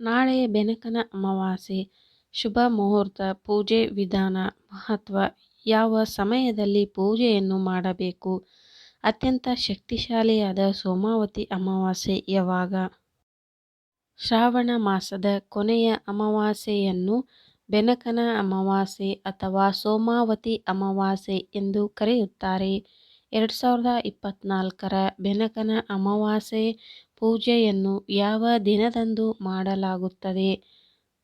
ನಾಳೆ ಬೆನಕನ ಅಮಾವಾಸ್ಯೆ, ಶುಭ ಮುಹೂರ್ತ, ಪೂಜೆ ವಿಧಾನ, ಮಹತ್ವ, ಯಾವ ಸಮಯದಲ್ಲಿ ಪೂಜೆಯನ್ನು ಮಾಡಬೇಕು? ಅತ್ಯಂತ ಶಕ್ತಿಶಾಲಿಯಾದ ಸೋಮಾವತಿ ಅಮಾವಾಸ್ಯೆ ಯಾವಾಗ? ಶ್ರಾವಣ ಮಾಸದ ಕೊನೆಯ ಅಮಾವಾಸ್ಯೆಯನ್ನು ಬೆನಕನ ಅಮಾವಾಸ್ಯೆ ಅಥವಾ ಸೋಮಾವತಿ ಅಮಾವಾಸ್ಯೆ ಎಂದು ಕರೆಯುತ್ತಾರೆ. ಎರಡು ಸಾವಿರದ ಇಪ್ಪತ್ನಾಲ್ಕರ ಬೆನಕನ ಅಮಾವಾಸ್ಯೆ ಪೂಜೆಯನ್ನು ಯಾವ ದಿನದಂದು ಮಾಡಲಾಗುತ್ತದೆ?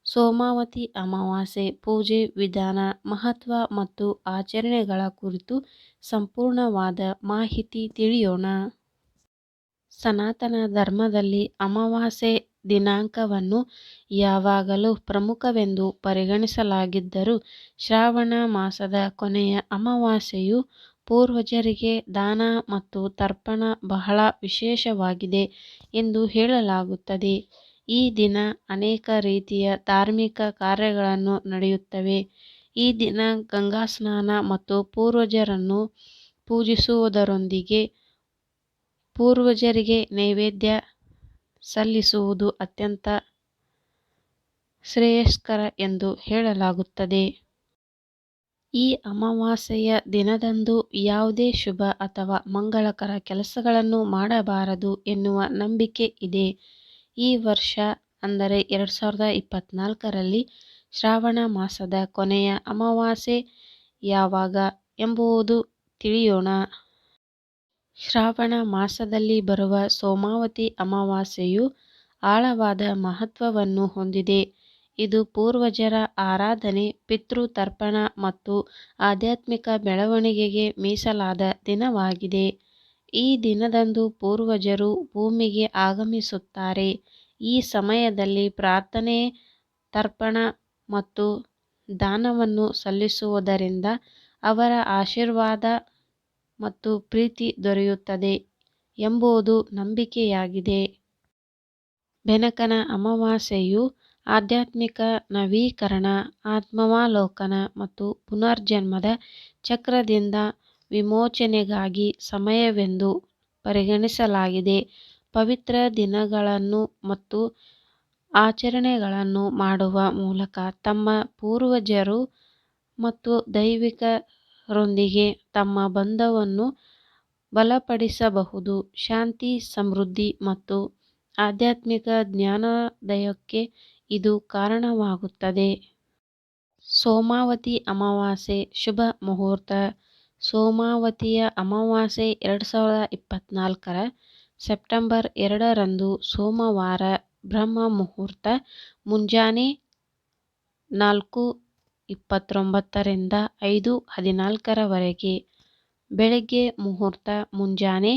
ಸೋಮಾವತಿ ಅಮಾವಾಸ್ಯೆ ಪೂಜೆ ವಿಧಾನ, ಮಹತ್ವ ಮತ್ತು ಆಚರಣೆಗಳ ಕುರಿತು ಸಂಪೂರ್ಣವಾದ ಮಾಹಿತಿ ತಿಳಿಯೋಣ. ಸನಾತನ ಧರ್ಮದಲ್ಲಿ ಅಮಾವಾಸ್ಯೆ ದಿನಾಂಕವನ್ನು ಯಾವಾಗಲೂ ಪ್ರಮುಖವೆಂದು ಪರಿಗಣಿಸಲಾಗಿದ್ದರೂ ಶ್ರಾವಣ ಮಾಸದ ಕೊನೆಯ ಅಮಾವಾಸ್ಯೆಯು ಪೂರ್ವಜರಿಗೆ ದಾನ ಮತ್ತು ತರ್ಪಣ ಬಹಳ ವಿಶೇಷವಾಗಿದೆ ಎಂದು ಹೇಳಲಾಗುತ್ತದೆ. ಈ ದಿನ ಅನೇಕ ರೀತಿಯ ಧಾರ್ಮಿಕ ಕಾರ್ಯಗಳನ್ನು ನಡೆಯುತ್ತವೆ. ಈ ದಿನ ಗಂಗಾ ಸ್ನಾನ ಮತ್ತು ಪೂರ್ವಜರನ್ನು ಪೂಜಿಸುವುದರೊಂದಿಗೆ ಪೂರ್ವಜರಿಗೆ ನೈವೇದ್ಯ ಸಲ್ಲಿಸುವುದು ಅತ್ಯಂತ ಶ್ರೇಯಸ್ಕರ ಎಂದು ಹೇಳಲಾಗುತ್ತದೆ. ಈ ಅಮಾವಾಸ್ಯೆಯ ದಿನದಂದು ಯಾವುದೇ ಶುಭ ಅಥವಾ ಮಂಗಳಕರ ಕೆಲಸಗಳನ್ನು ಮಾಡಬಾರದು ಎನ್ನುವ ನಂಬಿಕೆ ಇದೆ. ಈ ವರ್ಷ, ಅಂದರೆ ಎರಡು ಸಾವಿರದ ಇಪ್ಪತ್ನಾಲ್ಕರಲ್ಲಿ ಶ್ರಾವಣ ಮಾಸದ ಕೊನೆಯ ಅಮಾವಾಸ್ಯೆ ಯಾವಾಗ ಎಂಬುದು ತಿಳಿಯೋಣ. ಶ್ರಾವಣ ಮಾಸದಲ್ಲಿ ಬರುವ ಸೋಮಾವತಿ ಅಮಾವಾಸ್ಯೆಯು ಆಳವಾದ ಮಹತ್ವವನ್ನು ಹೊಂದಿದೆ. ಇದು ಪೂರ್ವಜರ ಆರಾಧನೆ ಪಿತೃ ತರ್ಪಣ ಮತ್ತು ಆಧ್ಯಾತ್ಮಿಕ ಬೆಳವಣಿಗೆಗೆ ಮೀಸಲಾದ ದಿನವಾಗಿದೆ. ಈ ದಿನದಂದು ಪೂರ್ವಜರು ಭೂಮಿಗೆ ಆಗಮಿಸುತ್ತಾರೆ. ಈ ಸಮಯದಲ್ಲಿ ಪ್ರಾರ್ಥನೆ, ತರ್ಪಣ ಮತ್ತು ದಾನವನ್ನು ಸಲ್ಲಿಸುವುದರಿಂದ ಅವರ ಆಶೀರ್ವಾದ ಮತ್ತು ಪ್ರೀತಿ ದೊರೆಯುತ್ತದೆ ಎಂಬುದು ನಂಬಿಕೆಯಾಗಿದೆ. ಬೆನಕನ ಅಮಾವಾಸ್ಯೆಯು ಆಧ್ಯಾತ್ಮಿಕ ನವೀಕರಣ, ಆತ್ಮಾವಲೋಕನ ಮತ್ತು ಪುನರ್ಜನ್ಮದ ಚಕ್ರದಿಂದ ವಿಮೋಚನೆಗಾಗಿ ಸಮಯವೆಂದು ಪರಿಗಣಿಸಲಾಗಿದೆ. ಪವಿತ್ರ ದಿನಗಳನ್ನು ಮತ್ತು ಆಚರಣೆಗಳನ್ನು ಮಾಡುವ ಮೂಲಕ ತಮ್ಮ ಪೂರ್ವಜರು ಮತ್ತು ದೈವಿಕರೊಂದಿಗೆ ತಮ್ಮ ಬಂಧವನ್ನು ಬಲಪಡಿಸಬಹುದು. ಶಾಂತಿ, ಸಮೃದ್ಧಿ ಮತ್ತು ಆಧ್ಯಾತ್ಮಿಕ ಜ್ಞಾನೋದಯಕ್ಕೆ ಇದು ಕಾರಣವಾಗುತ್ತದೆ. ಸೋಮಾವತಿ ಅಮಾವಾಸ್ಯೆ, ಶುಭ ಮುಹೂರ್ತ. ಸೋಮಾವತಿಯ ಅಮಾವಾಸ್ಯೆ ಎರಡು ಸಾವಿರದ ಇಪ್ಪತ್ತ್ನಾಲ್ಕರ ಸೆಪ್ಟೆಂಬರ್ ಎರಡರಂದು ಸೋಮವಾರ ಬ್ರಹ್ಮ ಮುಹೂರ್ತ, ಮುಂಜಾನೆ ನಾಲ್ಕು ಇಪ್ಪತ್ತೊಂಬತ್ತರಿಂದ ಐದು ಹದಿನಾಲ್ಕರವರೆಗೆ. ಬೆಳಗ್ಗೆ ಮುಹೂರ್ತ, ಮುಂಜಾನೆ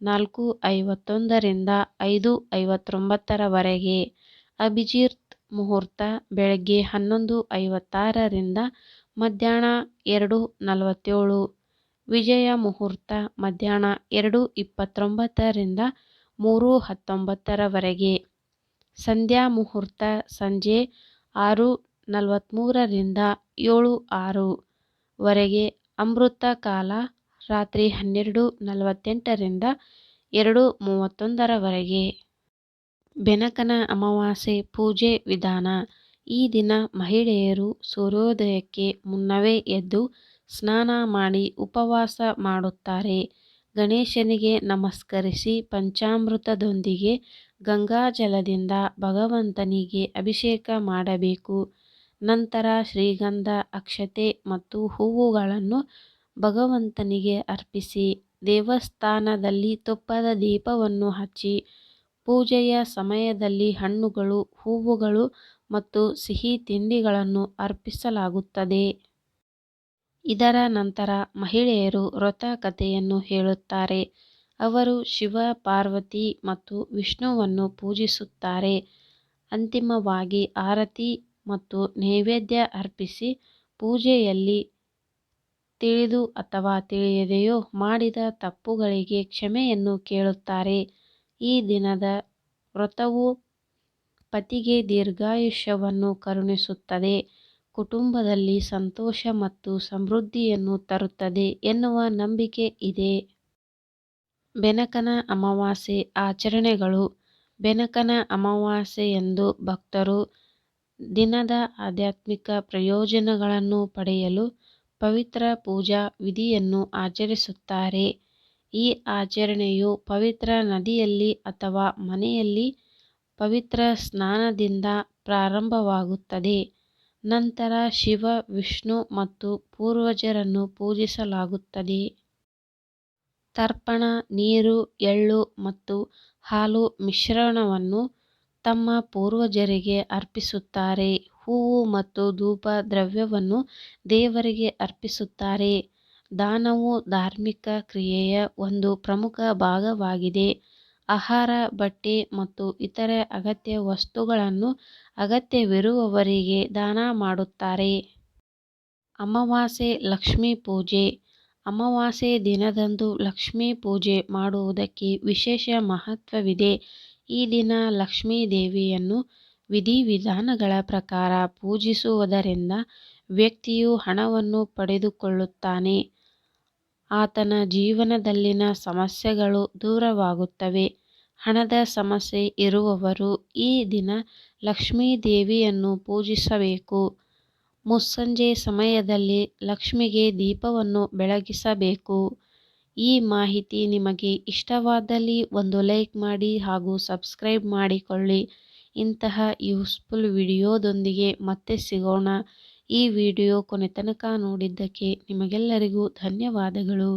ನಾಲ್ಕು ಐವತ್ತೊಂದರಿಂದ ಐದು ಐವತ್ತೊಂಬತ್ತರವರೆಗೆ. ಅಭಿಜಿತ್ ಮುಹೂರ್ತ ಬೆಳಗ್ಗೆ ಹನ್ನೊಂದು ಐವತ್ತಾರರಿಂದ ಮಧ್ಯಾಹ್ನ ಎರಡು ನಲವತ್ತೇಳು. ವಿಜಯ ಮುಹೂರ್ತ ಮಧ್ಯಾಹ್ನ ಎರಡು ಇಪ್ಪತ್ತೊಂಬತ್ತರಿಂದ ಮೂರು ಹತ್ತೊಂಬತ್ತರವರೆಗೆ. ಸಂಧ್ಯಾ ಮುಹೂರ್ತ ಸಂಜೆ ಆರು ನಲವತ್ತ್ಮೂರರಿಂದ ಏಳು ಆರು ವರೆಗೆ ಅಮೃತ ಕಾಲ ರಾತ್ರಿ ಹನ್ನೆರಡು ನಲವತ್ತೆಂಟರಿಂದ ಎರಡು ಮೂವತ್ತೊಂದರವರೆಗೆ. ಬೆನಕನ ಅಮಾವಾಸ್ಯೆ ಪೂಜೆ ವಿಧಾನ. ಈ ದಿನ ಮಹಿಳೆಯರು ಸೂರ್ಯೋದಯಕ್ಕೆ ಮುನ್ನವೇ ಎದ್ದು ಸ್ನಾನ ಮಾಡಿ ಉಪವಾಸ ಮಾಡುತ್ತಾರೆ. ಗಣೇಶನಿಗೆ ನಮಸ್ಕರಿಸಿ ಪಂಚಾಮೃತದೊಂದಿಗೆ ಗಂಗಾಜಲದಿಂದ ಭಗವಂತನಿಗೆ ಅಭಿಷೇಕ ಮಾಡಬೇಕು. ನಂತರ ಶ್ರೀಗಂಧ, ಅಕ್ಷತೆ ಮತ್ತು ಹೂವುಗಳನ್ನು ಭಗವಂತನಿಗೆ ಅರ್ಪಿಸಿ ದೇವಸ್ಥಾನದಲ್ಲಿ ತುಪ್ಪದ ದೀಪವನ್ನು ಹಚ್ಚಿ ಪೂಜೆಯ ಸಮಯದಲ್ಲಿ ಹಣ್ಣುಗಳು, ಹೂವುಗಳು ಮತ್ತು ಸಿಹಿ ತಿಂಡಿಗಳನ್ನು ಅರ್ಪಿಸಲಾಗುತ್ತದೆ. ಇದರ ನಂತರ ಮಹಿಳೆಯರು ವ್ರತ ಕಥೆಯನ್ನು ಹೇಳುತ್ತಾರೆ. ಅವರು ಶಿವ, ಪಾರ್ವತಿ ಮತ್ತು ವಿಷ್ಣುವನ್ನು ಪೂಜಿಸುತ್ತಾರೆ. ಅಂತಿಮವಾಗಿ ಆರತಿ ಮತ್ತು ನೈವೇದ್ಯ ಅರ್ಪಿಸಿ ಪೂಜೆಯಲ್ಲಿ ತಿಳಿದು ಅಥವಾ ತಿಳಿಯದೆಯೋ ಮಾಡಿದ ತಪ್ಪುಗಳಿಗೆ ಕ್ಷಮೆಯನ್ನು ಕೇಳುತ್ತಾರೆ. ಈ ದಿನದ ವ್ರತವು ಪತಿಗೆ ದೀರ್ಘಾಯುಷ್ಯವನ್ನು ಕರುಣಿಸುತ್ತದೆ. ಕುಟುಂಬದಲ್ಲಿ ಸಂತೋಷ ಮತ್ತು ಸಮೃದ್ಧಿಯನ್ನು ತರುತ್ತದೆ ಎನ್ನುವ ನಂಬಿಕೆ ಇದೆ. ಬೆನಕನ ಅಮಾವಾಸ್ಯೆ ಆಚರಣೆಗಳು. ಬೆನಕನ ಅಮಾವಾಸ್ಯೆಯಂದು ಭಕ್ತರು ದಿನದ ಆಧ್ಯಾತ್ಮಿಕ ಪ್ರಯೋಜನಗಳನ್ನು ಪಡೆಯಲು ಪವಿತ್ರ ಪೂಜಾ ವಿಧಿಯನ್ನು ಆಚರಿಸುತ್ತಾರೆ. ಈ ಆಚರಣೆಯು ಪವಿತ್ರ ನದಿಯಲ್ಲಿ ಅಥವಾ ಮನೆಯಲ್ಲಿ ಪವಿತ್ರ ಸ್ನಾನದಿಂದ ಪ್ರಾರಂಭವಾಗುತ್ತದೆ. ನಂತರ ಶಿವ, ವಿಷ್ಣು ಮತ್ತು ಪೂರ್ವಜರನ್ನು ಪೂಜಿಸಲಾಗುತ್ತದೆ. ತರ್ಪಣ, ನೀರು, ಎಳ್ಳು ಮತ್ತು ಹಾಲು ಮಿಶ್ರಣವನ್ನು ತಮ್ಮ ಪೂರ್ವಜರಿಗೆ ಅರ್ಪಿಸುತ್ತಾರೆ. ಹೂವು ಮತ್ತು ಧೂಪ ದ್ರವ್ಯವನ್ನು ದೇವರಿಗೆ ಅರ್ಪಿಸುತ್ತಾರೆ. ದಾನವು ಧಾರ್ಮಿಕ ಕ್ರಿಯೆಯ ಒಂದು ಪ್ರಮುಖ ಭಾಗವಾಗಿದೆ. ಆಹಾರ, ಬಟ್ಟೆ ಮತ್ತು ಇತರೆ ಅಗತ್ಯ ವಸ್ತುಗಳನ್ನು ಅಗತ್ಯವಿರುವವರಿಗೆ ದಾನ ಮಾಡುತ್ತಾರೆ. ಅಮಾವಾಸ್ಯೆ ಲಕ್ಷ್ಮೀ ಪೂಜೆ. ಅಮಾವಾಸ್ಯೆ ದಿನದಂದು ಲಕ್ಷ್ಮೀ ಪೂಜೆ ಮಾಡುವುದಕ್ಕೆ ವಿಶೇಷ ಮಹತ್ವವಿದೆ. ಈ ದಿನ ಲಕ್ಷ್ಮೀ ದೇವಿಯನ್ನು ವಿಧಿವಿಧಾನಗಳ ಪ್ರಕಾರ ಪೂಜಿಸುವುದರಿಂದ ವ್ಯಕ್ತಿಯು ಹಣವನ್ನು ಪಡೆದುಕೊಳ್ಳುತ್ತಾನೆ. ಆತನ ಜೀವನದಲ್ಲಿನ ಸಮಸ್ಯೆಗಳು ದೂರವಾಗುತ್ತವೆ. ಹಣದ ಸಮಸ್ಯೆ ಇರುವವರು ಈ ದಿನ ಲಕ್ಷ್ಮೀ ದೇವಿಯನ್ನು ಪೂಜಿಸಬೇಕು. ಮುಸ್ಸಂಜೆ ಸಮಯದಲ್ಲಿ ಲಕ್ಷ್ಮಿಗೆ ದೀಪವನ್ನು ಬೆಳಗಿಸಬೇಕು. ಈ ಮಾಹಿತಿ ನಿಮಗೆ ಇಷ್ಟವಾದಲ್ಲಿ ಒಂದು ಲೈಕ್ ಮಾಡಿ ಹಾಗೂ ಸಬ್ಸ್ಕ್ರೈಬ್ ಮಾಡಿಕೊಳ್ಳಿ. ಇಂತಹ ಯೂಸ್ಫುಲ್ ವಿಡಿಯೋದೊಂದಿಗೆ ಮತ್ತೆ ಸಿಗೋಣ. ಈ ವಿಡಿಯೋ ಕೊನೆ ತನಕ ನೋಡಿದ್ದಕ್ಕೆ ನಿಮಗೆಲ್ಲರಿಗೂ ಧನ್ಯವಾದಗಳು.